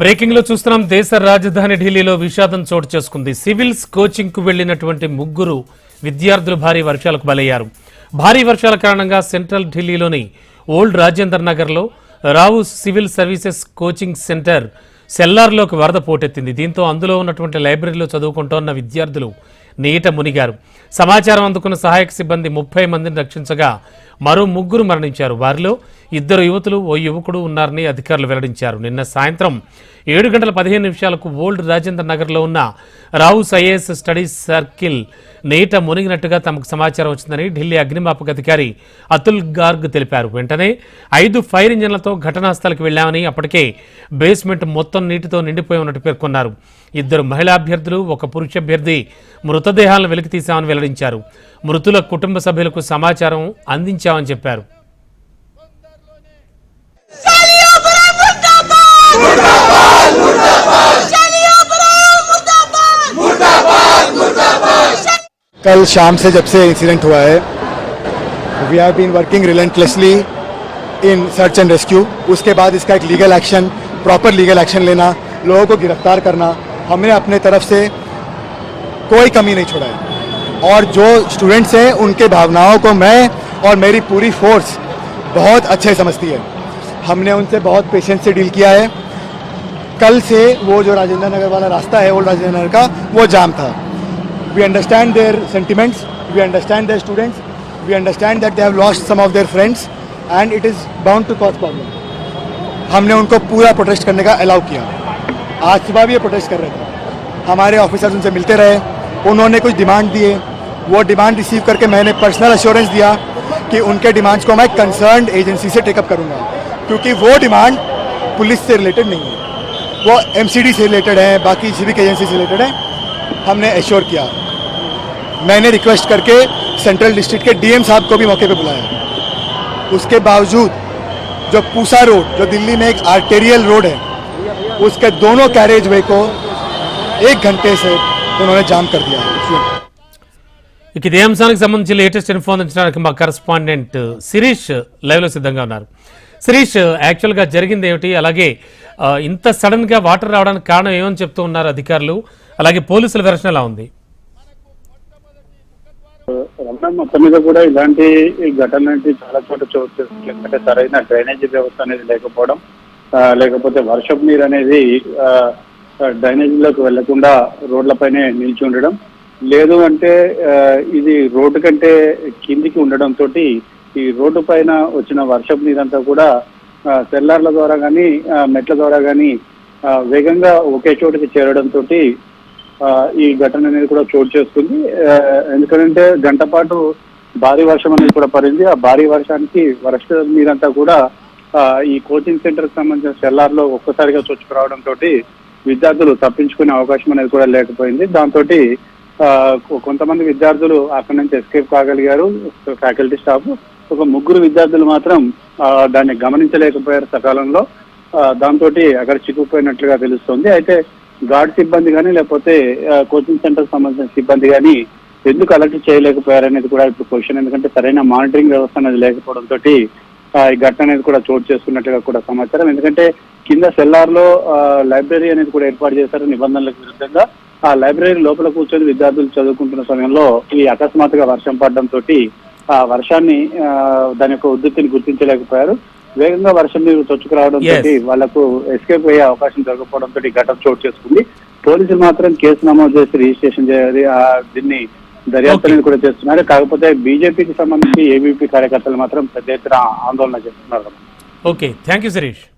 బ్రేకింగ్లో చూస్తున్నాం దేశ రాజధాని ఢిల్లీలో విషాదం చోటు చేసుకుంది. సివిల్స్ కోచింగ్కు వెళ్ళినటువంటి ముగ్గురు విద్యార్థులు భారీ వర్షాలకు బలయ్యారు. భారీ వర్షాల కారణంగా సెంట్రల్ ఢిల్లీలోని ఓల్డ్ రాజేందర్ నగర్లో Rau civil services coaching centre సెల్లార్లోకి వరద పోటెత్తింది. దీంతో అందులో ఉన్నటువంటి లైబ్రరీలో చదువుకుంటోన్న విద్యార్థులు నీట మునిగారు. సమాచారం అందుకున్న సహాయక సిబ్బంది ముప్పై మందిని రక్షించగా మరో ముగ్గురు మరణించారు. వారిలో ఇద్దరు యువతులు ఓ యువకుడు ఉన్నారని అధికారులు వెల్లడించారు. నిన్న సాయంత్రం ఏడు గంటల పదిహేను నిమిషాలకు ఓల్డ్ రాజేంద్ర నగర్లో ఉన్న రావుస్ ఐఏఎస్ స్టడీ సర్కిల్ నీట మునిగినట్టుగా తమకు సమాచారం వచ్చిందని ఢిల్లీ అగ్నిమాపక అధికారి అతుల్ గార్గ్ తెలిపారు. వెంటనే ఐదు ఫైర్ ఇంజన్లతో ఘటనా స్థలికి వెళ్ళామని అప్పటికే బేస్మెంట్ మొత్తం నీటితో నిండిపోయి ఉన్నట్టు పేర్కొన్నారు. ఇద్దరు మహిళా అభ్యర్థులు ఒక పురుష అభ్యర్థి మృతదేహాలను వెలికితీశామని వెల్లడించారు మృతుల కుటుంబ సభ్యులకు సమాచారం అందించామని చెప్పారు कल शाम से जब से इंसिडेंट हुआ है we have been working relentlessly in search and rescue उसके बाद इसका एक legal action proper legal action लेना लोगों को गिरफ्तार करना हमने अपने तरफ से कोई कमी नहीं छोड़ा है और जो स्टूडेंट्स हैं उनके भावनाओं को मैं और मेरी पूरी फोर्स बहुत अच्छे समझती है। हमने उनसे बहुत पेशेंस से डील किया है। कल से वो जो राजेंद्र नगर वाला रास्ता है ओल्ड राजेंद्र नगर का वो जाम था। We understand their sentiments, we understand their students we understand that they have lost some of their friends and it is bound to cause problem. हमने उनको पूरा प्रोटेस्ट करने का अलाउ किया। आज सुबह भी ये प्रोटेस्ट कर रहे थे। हमारे ऑफिसर्स उनसे मिलते रहे। उन्होंने कुछ डिमांड दिए। वो डिमांड रिसीव करके मैंने पर्सनल अश्योरेंस दिया कि उनके डिमांड्स को मैं कंसर्न एजेंसी से टेकअप करूँगा। क्योंकि वो डिमांड पुलिस से रिलेटेड नहीं है। वो एमसीडी से रिलेटेड है, बाकी सिविक एजेंसी से रिलेटेड है। हमने एश्योर किया। मैंने रिक्वेस्ट करके सेंट्रल डिस्ट्रिक्ट के डीएम साहब को भी मौके पे बुलाया। उसके बावजूद जो पूसा रोड, जो दिल्ली में एक आर्टेरियल रोड है, उसके दोनों कैरेज वे को एक घंटे से उन्होंने जाम कर दिया है ఇక ఇదే అంశానికి సంబంధించి లేటెస్ట్ ఇన్ఫో అందించడానికి మా కరెస్పాండెంట్ శిరీష్ లైవ్ లో సిద్ధంగా ఉన్నారు శిరీష్ యాక్చువల్ గా జరిగింది ఏమిటి అలాగే ఆ, ఇంత సడన్ గా వాటర్ రావడానికి కారణం ఏమని చెప్తూ ఉన్నారు అధికారులు అలాగే పోలీసుల వెర్షన్ ఎలా ఉంది రమణ మొత్తం మీద కూడా ఇలాంటి ఘటనలు అంటే చాలా చోట్ల చోటు చేసుకుంటుంది. ఎందుకంటే సరైన డ్రైనేజీ వ్యవస్థ అనేది లేకపోవడం ఆ, లేకపోతే వర్షపు నీరు అనేది ఆ, డ్రైనేజీలోకి వెళ్ళకుండా రోడ్లపైనే నిలిచి ఉండడం. లేదు అంటే ఆ, ఇది రోడ్డు కంటే కిందికి ఉండడంతో తోటి ఈ రోడ్డు పైన వచ్చిన వర్షపు నీరంతా కూడా సెల్లార్ల ద్వారా కానీ మెట్ల ద్వారా కానీ వేగంగా ఒకే చోటుకి చేరడంతో ఆ, ఈ ఘటన అనేది కూడా చోటు చేసుకుంది. ఎందుకంటే గంట పాటు భారీ వర్షం అనేది కూడా పడింది. ఆ భారీ వర్షానికి వర్ష నీరంతా కూడా ఆ, ఈ కోచింగ్ సెంటర్కి సంబంధించిన సెల్లార్లో ఒక్కసారిగా చొచ్చుకురావడం తోటి విద్యార్థులు తప్పించుకునే అవకాశం అనేది కూడా లేకపోయింది. దాంతో కొంతమంది విద్యార్థులు అక్కడి నుంచి ఎస్కేప్ కాగలిగారు ఫ్యాకల్టీ స్టాఫ్. ఒక ముగ్గురు విద్యార్థులు మాత్రం దాన్ని గమనించలేకపోయారు సకాలంలో. దాంతో అక్కడ చిక్కుపోయినట్లుగా తెలుస్తుంది. అయితే గార్డ్ సిబ్బంది కానీ లేకపోతే కోచింగ్ సెంటర్ సంబంధించిన సిబ్బంది కానీ ఎందుకు అలర్ట్ చేయలేకపోయారనేది కూడా ఇప్పుడు క్వశ్చన్. ఎందుకంటే సరైన మానిటరింగ్ వ్యవస్థ అనేది లేకపోవడం తోటి ఆ, ఈ ఘటన అనేది కూడా చోటు చేసుకున్నట్టుగా కూడా సమాచారం. ఎందుకంటే కింద సెల్లార్లో లైబ్రరీ అనేది కూడా ఏర్పాటు చేశారు నిబంధనలకు విరుద్ధంగా. ఆ లైబ్రరీ లోపల కూర్చొని విద్యార్థులు చదువుకుంటున్న సమయంలో ఈ అకస్మాత్తుగా వర్షం పడడం తోటి ఆ వర్షాన్ని దాని యొక్క ఉద్ధృతిని గుర్తించలేకపోయారు. వేగంగా వర్షం నీరు చొచ్చుకురావడం. తోటి వాళ్ళకు ఎస్కేప్ అయ్యే అవకాశం దొరకపోవడం తోటి ఈ ఘటన చోటు చేసుకుంది. పోలీసులు మాత్రం కేసు నమోదు చేసి రిజిస్ట్రేషన్ చేయాలి. ఆ, దీన్ని దర్యాప్తు కూడా చేస్తున్నారు. కాకపోతే బీజేపీకి సంబంధించి ఏబీపీ కార్యకర్తలు మాత్రం పెద్ద ఎత్తున ఆందోళన చేస్తున్నారు. Okay thank you Sirish